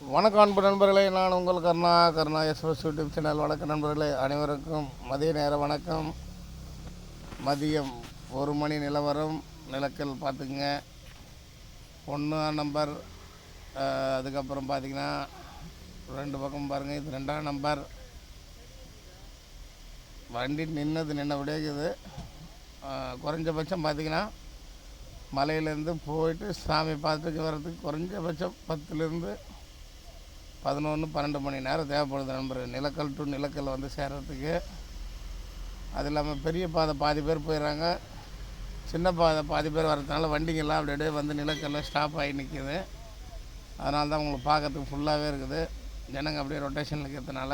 வணக்கம் அன்பு நண்பர்களே நான் உங்கள் Karuna Karuna SS YouTube channel வணக்கம் நண்பர்களே அனைவருக்கும் மதிய நேர வணக்கம். மதியம் ஒரு மணி நிலவரம் நிலக்கல் பார்த்துக்குங்க. ஒன்று நம்பர் அதுக்கப்புறம் பார்த்தீங்கன்னா ரெண்டு பக்கம் பாருங்கள் இது ரெண்டாம் நம்பர் வண்டி நின்னது நின்னபடியே இருக்குது. குறைஞ்சபட்சம் பார்த்தீங்கன்னா மலையிலேருந்து போயிட்டு சாமி பார்த்துட்டு வர்றதுக்கு குறைஞ்சபட்சம் பத்துலேருந்து பதினொன்று பன்னெண்டு மணி நேரம் தேவைப்படுது நண்பர். நிலக்கல் டு நிலக்கல் வந்து சேர்கிறதுக்கு அது இல்லாமல் பெரிய பாதை பாதி பேர் போயிடுறாங்க. சின்ன பாதை பாதி பேர் வரதுனால வண்டிங்கெல்லாம் அப்படி அப்படியே வந்து நிலக்கல்ல ஸ்டாப் ஆகி நிற்கிது அதனால தான் உங்களுக்கு பார்க்கறதுக்கு ஃபுல்லாகவே இருக்குது. ஜனங்க அப்படியே ரொட்டேஷனில் இருக்கிறதுனால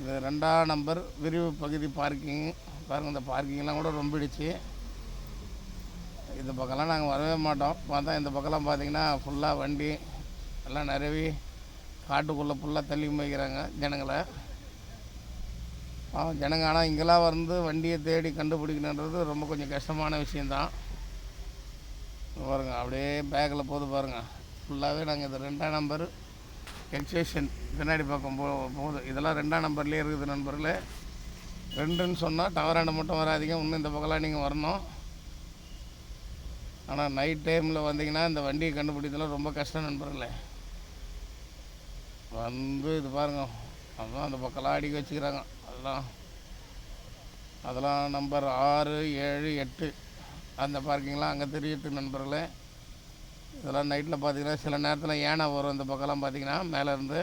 இது ரெண்டாம் நம்பர் விரிவு பகுதி பார்க்கிங் பாருங்கள் இந்த பார்க்கிங்லாம் கூட ரொம்பிடுச்சு இந்த பக்கம்லாம் நாங்கள் வரவே மாட்டோம். பார்த்தா இந்த பக்கம்லாம் பார்த்தீங்கன்னா ஃபுல்லாக வண்டி. எல்லாம் நிறவி காட்டுக்குள்ளே ஃபுல்லாக தள்ளி வைக்கிறாங்க ஜனங்களை. பாவம் ஜனங்க ஆனால் இங்கெல்லாம் வந்து வண்டியை தேடி கண்டுபிடிக்கணுன்றது ரொம்ப கொஞ்சம் கஷ்டமான விஷயந்தான் பாருங்கள் பாருங்க அப்படியே பேக்கில் போது பாருங்கள் ஃபுல்லாகவே நாங்கள் இது ரெண்டாம் நம்பர். எக்ஸேஷன் பின்னாடி பக்கம் போ போகுது. இதெல்லாம் ரெண்டாம் நம்பர்லேயே இருக்குது நண்பர்களே. ரெண்டுன்னு சொன்னால் டவராண்ட மட்டும் வராதிங்க. இன்னும் இந்த பக்கம்லாம் நீங்கள் வரணும். ஆனால் நைட் டைமில் வந்தீங்கன்னா இந்த வண்டியை கண்டுபிடிக்கிறதுலாம் ரொம்ப கஷ்டம் நண்பர்களே. வந்து இது பாருங்க. அதுதான் அந்த பக்கம்லாம் அடிக்க வச்சுக்கிறாங்க. அதெல்லாம் அதெல்லாம் நம்பர் ஆறு ஏழு எட்டு. அந்த பார்க்கிங்லாம் அங்கே தெரியுது நண்பர்களே. இதெல்லாம் நைட்டில் பார்த்தீங்கன்னா சில நேரத்தில் ஏனா வரும். இந்த பக்கம்லாம் பார்த்தீங்கன்னா மேலேருந்து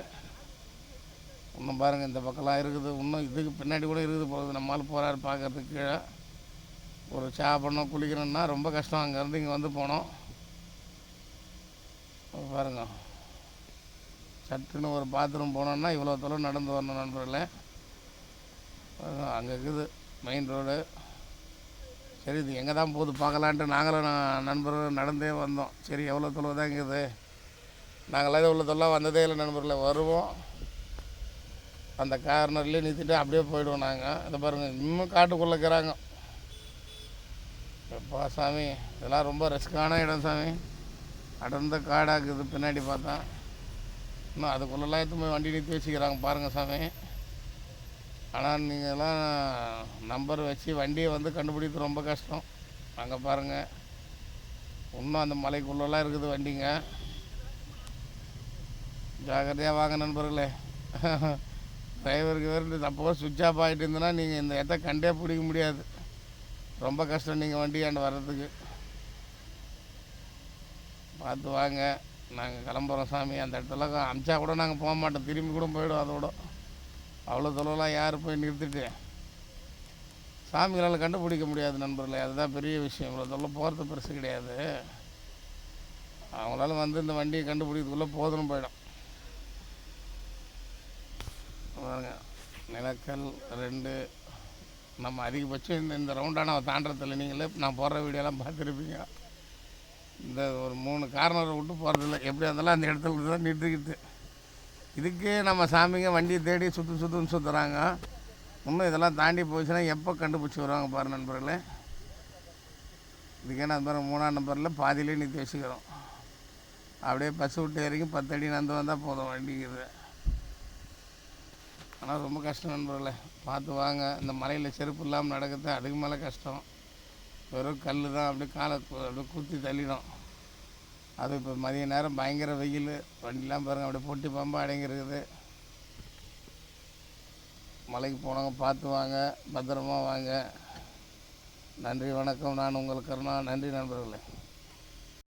இன்னும் பாருங்கள் இந்த பக்கம்லாம் இருக்குது. இன்னும் இதுக்கு பின்னாடி கூட இருக்குது போகுது நம்மளால் போகிறாரு பார்க்கறதுக்கு கீழே. ஒரு சாப்பிடணும் குளிக்கணும்னா ரொம்ப கஷ்டம். அங்கேருந்து இங்கே வந்து போனோம். பாருங்கள் பாருங்க. சட்டுன்னு ஒரு பாத்ரூம் போனோன்னா இவ்வளோ தூரம் நடந்து வரணும் நண்பர்களே. அங்கே இருக்குது மெயின் ரோடு சரி இது எங்கே தான் போகுது பார்க்கலான்ட்டு நாங்களும் நான் நண்பர்கள் நடந்தே வந்தோம். சரி எவ்வளோ தொலைவு தான் இருக்குது? நாங்களாம் இவ்வளோ தொல்லாம் வந்ததே இல்லை நண்பர்களே. வருவோம். அந்த கார்னர்லேயே நிறுத்திட்டு அப்படியே போயிடுவோம் நாங்கள் இதை பாருங்கள் இன்னும் காட்டுக்குள்ளே இருக்கிறாங்க. எப்பா சாமி இதெல்லாம் ரொம்ப ரிஸ்க்கான இடம் சாமி. அடர்ந்த இருக்குது பின்னாடி பார்த்தா. இன்னும் அதுக்குள்ளெல்லாம் எடுத்து போய் வண்டி நிறுத்தி வச்சுக்கிறாங்க. பாருங்கள் சாமி. ஆனால் நீங்கள்லாம் நம்பர் வச்சு வண்டியை வந்து கண்டுபிடிக்கிறது ரொம்ப கஷ்டம். அங்கே பாருங்கள் இன்னும் அந்த மலைக்குள்ளெல்லாம் இருக்குது வண்டிங்க. ஜாக்கிரதையாக வாங்க நண்பர்களே. டிரைவருக்கு வேறு தப்போ சுவிட்ச் ஆஃப் ஆகிட்டு இருந்ததுன்னா நீங்கள் இந்த இடத்த கண்டே பிடிக்க முடியாது. ரொம்ப கஷ்டம் நீங்கள் வண்டியாண்டு வர்றதுக்கு. பார்த்து வாங்க. நாங்கள் கிளம்புறோம் சாமி. அந்த இடத்துல அமிச்சா கூட நாங்கள் போக மாட்டோம். திரும்பி கூட போயிடும் அதோட. அவ்வளோ தொலைவெலாம் யார் போய் நிறுத்திட்டு? சாமிகளால் கண்டுபிடிக்க முடியாது நண்பர்களே. அதுதான் பெரிய விஷயம். இவ்வளோ தொல்லை போகிறது பெருசு கிடையாது. அவங்களால வந்து இந்த வண்டியை கண்டுபிடிக்கிறதுக்குள்ளே போதணும் போயிடும். பாருங்க. நிலக்கல் ரெண்டு. நம்ம அதிகபட்சம் இந்த இந்த ரவுண்டான தாண்டத்தில் நீங்களே நான் போடுற வீடியோலாம் பார்த்துருப்பீங்க. இந்த ஒரு மூணு கார்னரை விட்டு போகிறதில்ல எப்படியா இருந்தாலும் அந்த இடத்துல தான் நிறுத்திக்கிட்டு இதுக்கே நம்ம சாமிங்க வண்டியை தேடி சுற்று சுற்றுன்னு சுற்றுறாங்க இன்னும் இதெல்லாம் தாண்டி போச்சுன்னா எப்போ கண்டுபிடிச்சி வருவாங்க பாரு நண்பர்களே. இதுக்கே நான் பாருங்க மூணாம் நம்பரில் பாதியிலே நிறுத்தி வச்சுக்கிறோம். அப்படியே பஸ் விட்டு இறங்கி பத்து அடி நடந்து வந்தால் போதும் வண்டிங்கிறது. ஆனால் ரொம்ப கஷ்டம் நண்பர்களே. பார்த்து வாங்க. இந்த மலையில் செருப்பு இல்லாமல் நடக்கிறது அதுக்கு மேலே கஷ்டம். வெறும் கல் தான் அப்படியே காலை அப்படியே குத்தி தள்ளிடும். அது இப்போ மதிய நேரம் பயங்கர வெயில். வண்டிலாம் பாருங்கள் அப்படியே பொட்டி பம்பா அடங்கியிருக்குது. மலைக்கு போனவங்க பார்த்து வாங்க பத்திரமா வாங்க. நன்றி வணக்கம். நான் உங்களுக்கு கருணா. நன்றி நண்பர்களே.